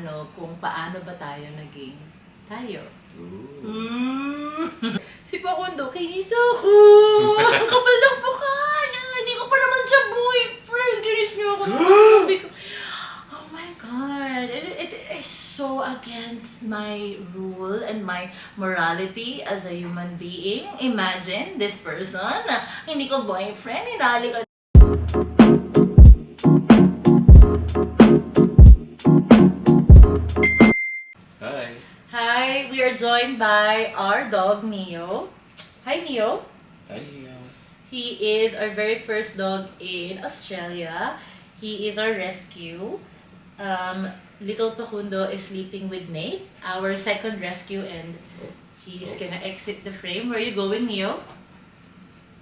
know kung paano ba tayo naging tayo. Mm. si Pakundo, kinis ako. Ang kapal ng mukha niya. Hindi ko pa naman siya boyfriend. Kinis niyo ako. Oh my God. It, it is so against my rule and my morality as a human being. Imagine this person hindi ko boyfriend. Hinali ka Hi. Hi, we are joined by our dog, Neo. Hi, Neo. Hi, Neo. He is our very first dog in Australia. He is our rescue. Um, little Pakundo is sleeping with Nate, our second rescue, and he's gonna exit the frame. Where are you going, Neo?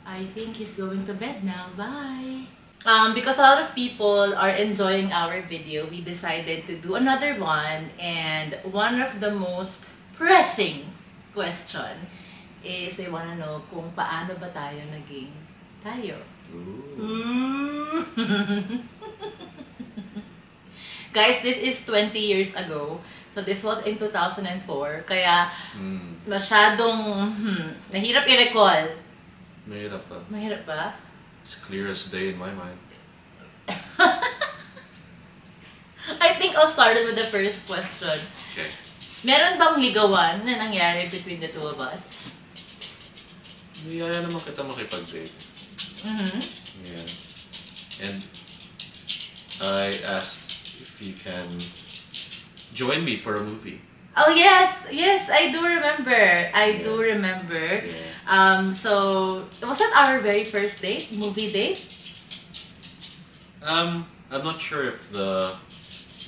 I think he's going to bed now. Bye. Um, because a lot of people are enjoying our video, we decided to do another one. And one of the most pressing question is they wanna know kung paano ba tayo naging tayo. Guys, this is 20 years ago. So this was in 2004. Kaya Mm. masyadong hmm, nahirap i-recall. Mahirap ba? Mahirap ba? It's clear as day in my mind. I think I'll start with the first question. Okay. Meron bang ligawan na nangyari between the two of us? Niyaya naman kita makipag-date. Mhm. Yeah. And I asked if you can join me for a movie. Oh yes, yes, I do remember. I do remember. Yeah. Um, so was that our very first date, movie date? Um, I'm not sure if the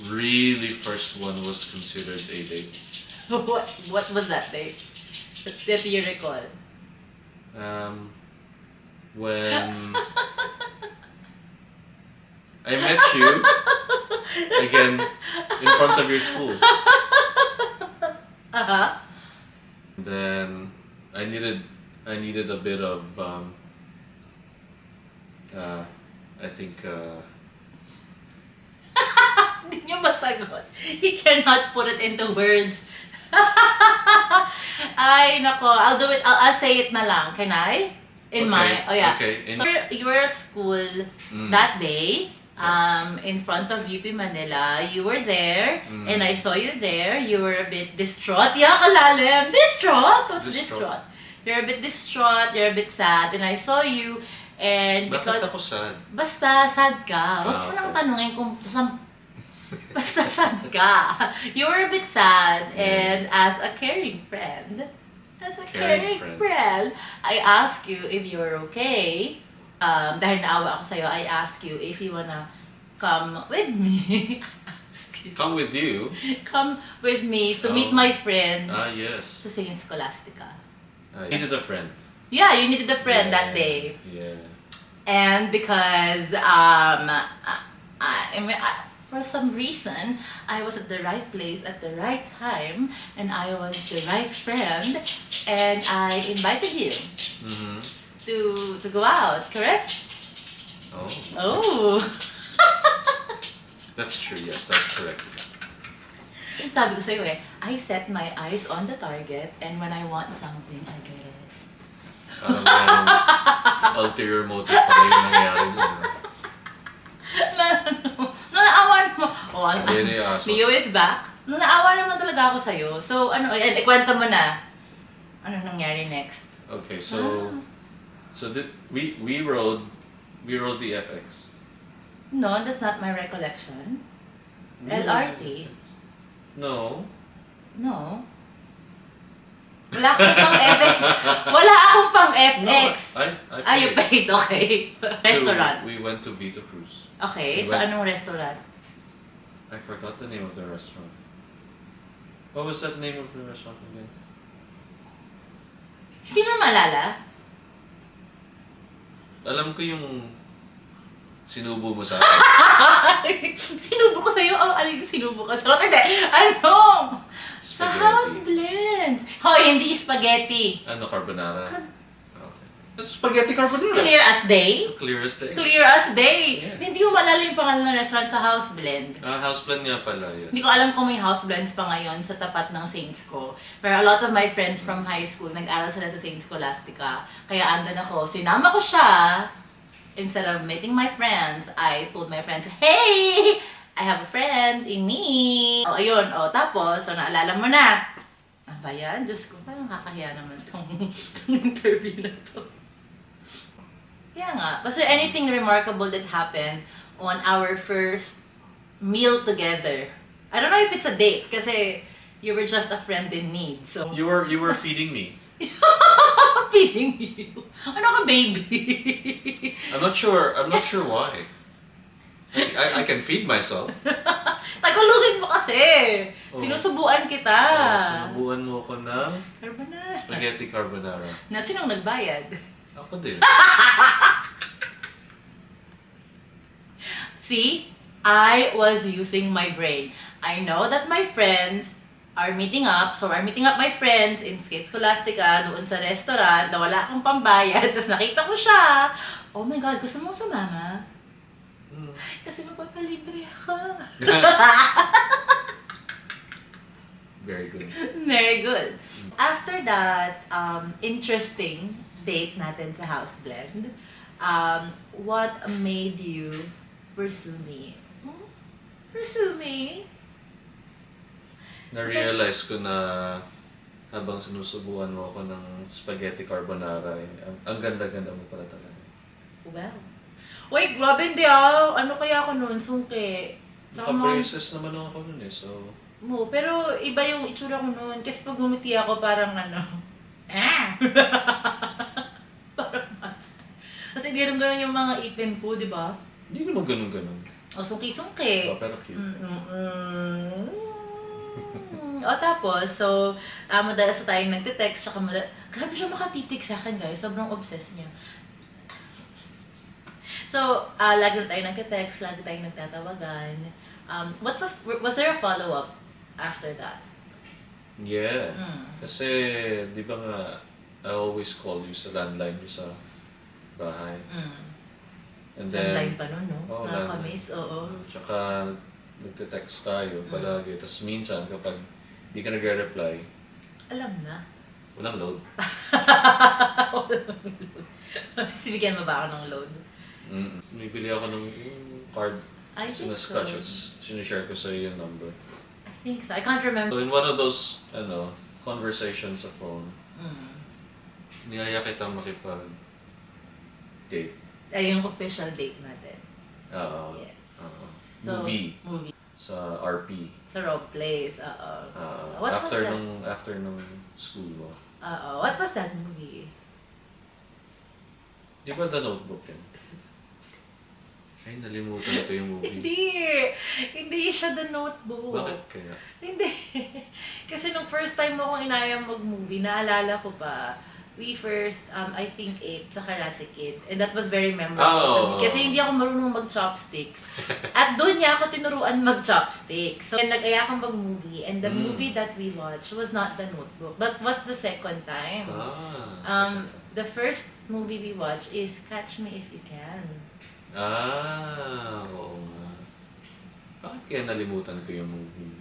really first one was considered a date. what What was that date? That, that you recall? Um, when I met you again in front of your school. Uh huh. Then I needed I needed a bit of um, uh, I think uh, Hindi niyo masagot. He cannot put it into words. Ay, nako. I'll do it. I'll, I'll say it na lang. Can I? In Okay, my... Oh, yeah. okay. In- so, you were at school Mm. that day. Um, in front of UP Manila. You were there. Mm. And I saw you there. You were a bit distraught. Yeah, kalalim. Distraught? What's distraught? Distraught. You're a bit distraught. You're a bit sad. And I saw you. And bakit because... ako sad? Basta sad ka. Huwag Ah, mo nang tanungin kung sam... Basta sad ka. You were a bit sad and as a caring friend, as a caring, Caring friend. friend. I ask you if you're okay. Um, dahil naawa ako sa'yo, I ask you if you wanna come with me. Come with you. come with me to meet Oh. my friends Ah yes. sa St. Scholastica. I needed a friend. Yeah, you needed a friend Yeah, that day. Yeah. and because um, I, I mean, I, for some reason I was at the right place at the right time, and I was the right friend, and I invited you Mm-hmm. To to go out. Correct? Oh, Oh, that's true. Yes, that's correct. sabi ko sa'yo eh, I set my eyes on the target, and when I want something, I get it. Parang ganun, ulterior motive pala yung nangyari doon. ah. no, no, no, naawan mo. Oh, ang, yung aso. Leo is back. No, naawa naman talaga ako sa'yo. So, ano, ayan, ikwento mo na. Ano nangyari next? Okay, so so did, we we rode we rode the FX. No, that's not my recollection. We rode LRT? the. No. No. Wala akong pang FX. Wala akong pang FX. I, I ah, you paid. paid. Okay. Restaurant. We went to Vito Cruz. Okay, so anong restaurant? I forgot the name of the restaurant. What was that name of the restaurant again? Hindi mo maalala? Alam ko yung sinubo mo sa akin. sinubo ko sa'yo. Oh, ano yung sinubo ko? Charot, hindi. Ano? Sa Spaghetti. house blends. Hoy, hindi spaghetti. Ano, carbonara? Car-. Spaghetti carbonara. Clear as day. Clear as day. Clear as day. Yeah. Hindi mo malala yung pangalan ng restaurant sa House Blend. Ah, house blend nga pala yun. Hindi ko alam kung may house blends pa ngayon sa tapat ng Saints ko. Pero a lot of my friends from high school, nag-aral sila sa Saints Scholastica. Kaya andun ako. Sinama ko siya. Instead of meeting my friends, I told my friends, Hey! I have a friend in me. O, ayun. O, tapos, so naalala mo na. Ah, ba yan? Diyos ko, parang kakahiya naman tong, tong interview na to. Kaya nga, was there anything remarkable that happened on our first meal together? I don't know if it's a date kasi you were just a friend in need. So, You were you were feeding me. feeding you. Ano ka, baby? I'm not sure. I'm not sure why. I, I, I can feed myself. Tagalogin mo kasi. Oh. Sinusubuan kita. Oh, sinubuan mo ko ng Carbonara. spaghetti carbonara. Na sinong nagbayad? Ako din. See, I was using my brain. I know that my friends are meeting up. So, I'm meeting up my friends in Skate Scholastica doon sa restaurant na wala akong pambayad. Tapos nakita ko siya. Oh my God, gusto mo sumama? Mm. Kasi magpapalibre ako. Very good. Very good. After that um, interesting date natin sa House Blend, um, what made you pursue me? Hmm? Pursue me? Na-realize ko na habang sinusubuan mo ako ng spaghetti carbonara, eh, ang, ang ganda-ganda mo pala talaga. Well. Wait, grabe hindi ah. Ano kaya ako noon? Sungke. Tsaka mga- Naka-braces naman ako nun eh, so... mo. Pero iba yung itsura ko noon. Kasi pag ngumiti ako, parang ano, ah! Kasi ganun-ganun yung mga ipin ko, di ba? Hindi naman ganun-ganun. O, sungki-sungki. Oh, pero cute. Mm-mm. o tapos, so, uh, madalas na tayong nagte-text, tsaka madalas, grabe siya makatitik sa akin guys, sobrang obsessed niya. So, uh, lagi na tayo nagte-text, lagi tayong nagtatawagan. Um, what was, was there a follow-up after that? Yeah. Mm. Kasi, di ba nga, I always call you sa landline sa bahay. Mm. And then, Landline pa nun, no? Oo, Nakakamiss, oo. Tsaka, nagte-text tayo palagi. Tapos minsan, kapag di ka nagre-reply, Alam na. walang load. Sibigyan mo ba ako ng load? Mm. Bumibili ako ng yung card. I think so. Sinascotch at sinishare ko sa yung number. I think so. I can't remember. So in one of those, ano, conversations sa phone, Mm. niyaya kita makipag date. Ay, yung official date natin. Oo. Yes. Oo. So, movie Movie. sa RP. Sa Rob Place. Oo. Oo. What after was that? nung after nung school mo. Oo. What was that movie? Di ba The Notebook yun? Ay, nalimutan ko yung movie. Hindi! Hindi siya The Notebook. Bakit kaya? Hindi. Kasi nung first time mo akong inayang mag-movie, naalala ko pa, we first, um, I think, ate sa Karate Kid. And that was very memorable. Oh. Kasi hindi ako marunong mag-chopsticks. At doon niya ako tinuruan mag-chopsticks. So, nag-aya akong mag-movie. And the Mm. movie that we watched was not The Notebook. That was the second time. Ah. Um, the first movie we watched is Catch Me If You Can. ah, oo nga. Bakit kaya nalimutan ko yung movie?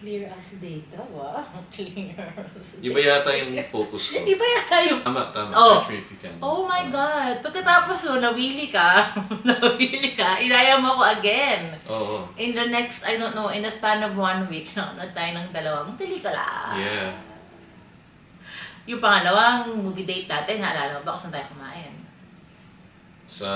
Clear as data, wow. Clear as Iba yata yung focus ko. Iba yata yung Tama, tama. Oh. Catch me if you can. Oh my God! Pagkatapos so, nawili ka, nawili ka, inaya mo ako again. Oo. In the next, I don't know, in the span of one week, nanonood tayo ng dalawang pelikula. Yeah. Yung pangalawang movie date natin, naalala mo ba kung saan tayo kumain? Sa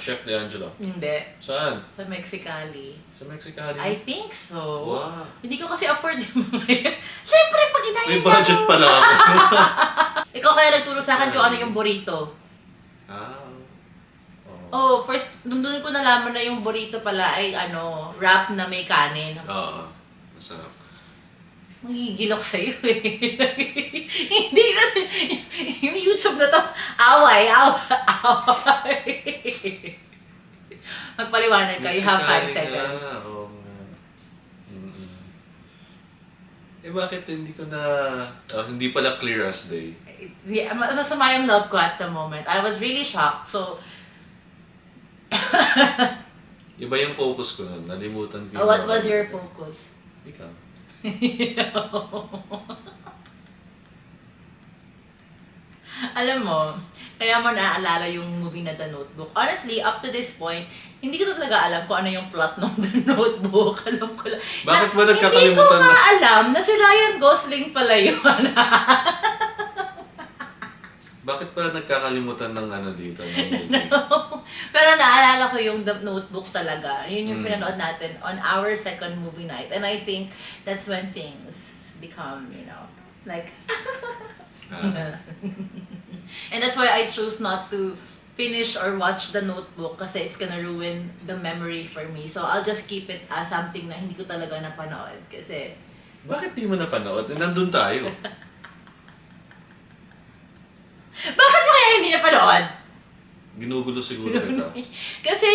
Chef De Angelo. Hindi. Saan? Sa Mexicali. Sa Mexicali. I think so. Wow. Hindi ko kasi afford yung mga yun. Siyempre, pag inaya May budget pala ako. Ikaw kaya nagturo sa akin kung ano yung burrito. ah. Oh, first, nung doon ko nalaman na yung burrito pala ay ano, wrap na may kanin. Oo. Masarap. Magigil ako sa'yo eh. Hindi na, yung YouTube na to, away, away, away. Magpaliwanag ka, you have five Mexicali seconds. nga, oo nga. Mm-mm. Eh bakit hindi ko na... ah, hindi pala clear as day. Yeah, ma- masama yung love ko at the moment. I was really shocked. So, Iba yung focus ko nun. Nalimutan ko uh, what was your focus? Ikaw. Alam mo, kaya mo naaalala yung movie na The Notebook. Honestly, up to this point, hindi ko talaga alam kung ano yung plot ng The Notebook. Alam ko lang. Bakit ba Hindi nagkakalimutan ko na- nga alam na si Ryan Gosling pala yun. Bakit pa nagkakalimutan ng ano dito? ng movie? Pero naalala ko yung The Notebook talaga. Yun yung Mm. pinanood natin on our second movie night. And I think that's when things become, you know, like... Ah. and that's why I choose not to finish or watch The Notebook kasi it's gonna ruin the memory for me. So I'll just keep it as something na hindi ko talaga napanood kasi Bakit di mo napanood? Eh, Nandun tayo. Bakit mo kaya hindi napanood? Ginugulo siguro kita. Kasi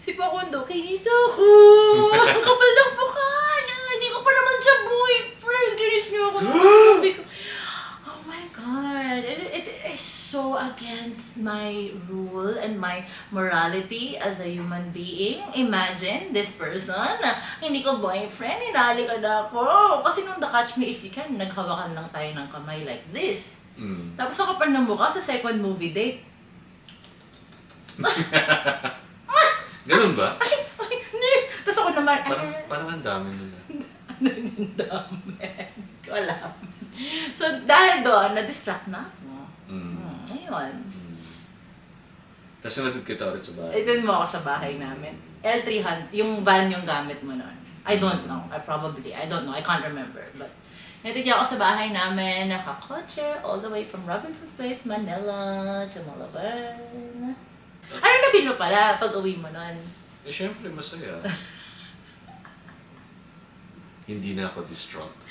si Pakundo, kinis ako. Ang kapal ng mukha niya. Hindi ko pa naman siya boyfriend. Kinis niyo ako. Oh my God. It, it is so against my rule and my morality as a human being. Imagine this person hindi ko boyfriend, hinali ka na ako. Kasi nung The Catch Me If You Can, naghawakan lang tayo ng kamay like this. Mm. Tapos ang kapal ng mukha sa second movie date. Ganun ba? Ay, ay, hindi. Tapos ako naman, Parang, eh, parang ang dami nila. ano yung dami? Hindi ko alam. So, dahil doon, na-distract na ako. Mm. Hmm, ayun. Mm. Tapos sinatid kita ulit sa bahay. Itin mo ako sa bahay namin. L300, yung van yung gamit mo noon. I don't know. I probably, I don't know. I can't remember. But, natid niya ako sa bahay namin, nakakotse, all the way from Robinson's Place, Manila, to Malaban. Ano na feel mo pala pag uwi mo noon? Eh, syempre, masaya. Hindi na ako distraught.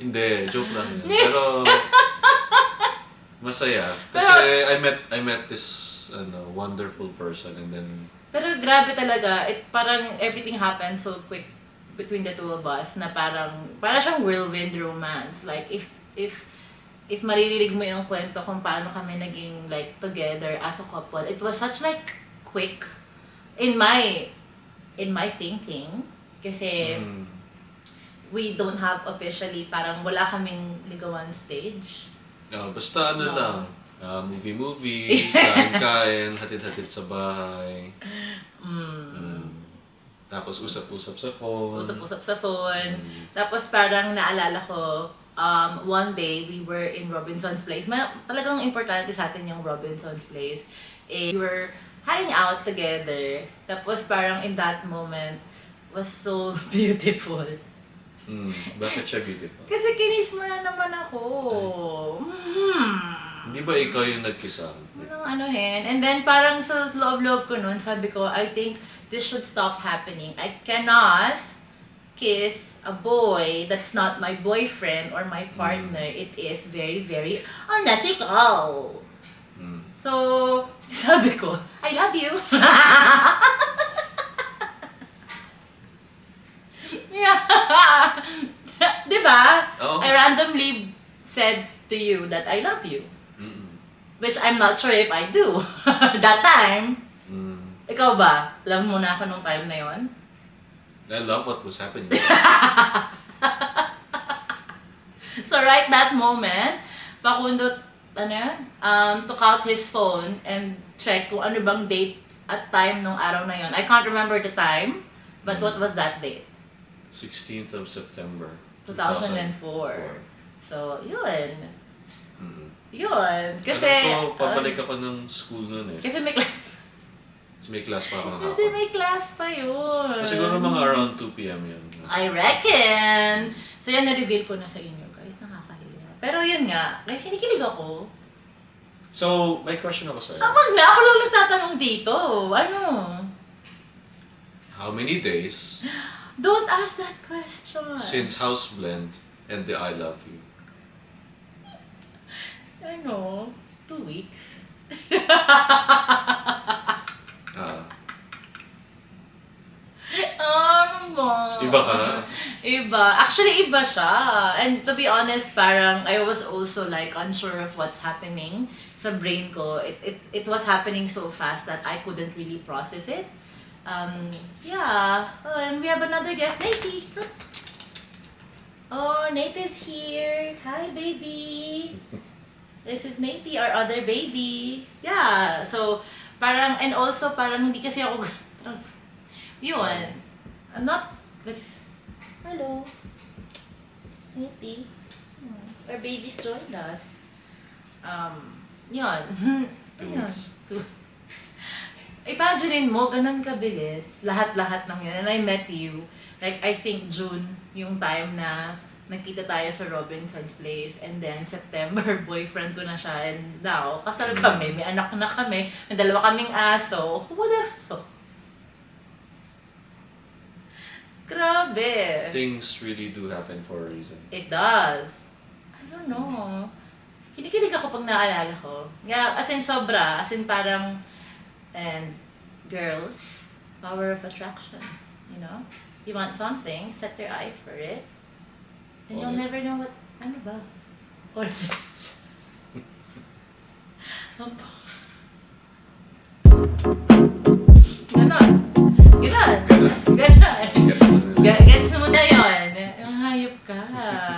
Hindi, joke lang yun. Pero, masaya. Kasi I met I met this ano, wonderful person and then Pero grabe talaga, it parang everything happened so quick between the two of us na parang para siyang whirlwind romance. Like if if if maririnig mo yung kwento kung paano kami naging like together as a couple, it was such like quick in my in my thinking kasi mm, we don't have officially parang wala kaming ligawan stage. ah, basta ano No. lang, ah, movie-movie, kain-kain, hatid-hatid sa bahay. Mm. Mm. Tapos usap-usap sa phone. Usap-usap sa phone. Mm. Tapos parang naalala ko, um, one day we were in Robinson's Place. Ma- talagang importante sa atin yung Robinson's Place. Eh, we were hanging out together. Tapos parang in that moment was so beautiful. Mm. Bakit siya beautiful? Kasi kinis mo na naman ako. Hmm. Hindi ba ikaw yung nagkisam? Walang anuhin. And then parang sa loob-loob ko nun, sabi ko, I think this should stop happening. I cannot kiss a boy that's not my boyfriend or my partner. It is very, very unethical. Mm. So, sabi ko, I love you. yeah. Di ba? Oo. I randomly said to you that I love you. Mm. Which I'm not sure if I do. That time, Mm. ikaw ba? Love mo na ako nung time na yon? I love what was happening. So right that moment, Pakundo, ano yun? Um, took out his phone and check kung ano bang date at time nung araw na yon. I can't remember the time, but what was that date? 16th of September. 2004. So, yun. Yun. Kasi, Alam ko, pabalik ako ng school noon eh. kasi may class. Kasi may class pa ako ng Kasi hapon. may class pa yun. Siguro mga around 2 p.m. yun. I reckon. So yan, na-reveal ko na sa inyo, guys. Nakakahiya. Pero yun nga, may kinikilig ako. So, may question ako sa'yo. Ah, wag na. Ako lang nagtatanong dito. Ano? How many days Don't ask that question. since House Blend and the I Love You? Ano? Two weeks. Ah, Ano. Iba ka? Iba. Actually, iba siya. And to be honest, parang I was also like unsure of what's happening sa brain ko. It, it, it was happening so fast that I couldn't really process it. Um, yeah. Oh, and we have another guest, Nate. Oh, Nate is here. Hi, baby. This is Nate, our other baby. Yeah. So, parang, and also, parang hindi kasi ako, parang, yun. I'm not, this is, hello. Hmm. Our babies joined us. Um, yun. Yun. Two- Imaginein mo, ganun kabilis, lahat-lahat ng yun. And I met you, like, I think June, yung time na nagkita tayo sa Robinson's Place. And then, September, boyfriend ko na siya. And now, kasal kami, may anak na kami, may dalawa kaming aso. Who would have thought? Grabe. Things really do happen for a reason. It does. I don't know. Kinikilig ako pag naalala ko. Yeah, as in sobra. As in parang, and girls, power of attraction. You know? You want something, set your eyes for it. And you'll oh, never know what, ano ba? Or, Ganon. Ganon. Ganon. Gets na yun. Yung hayop ka.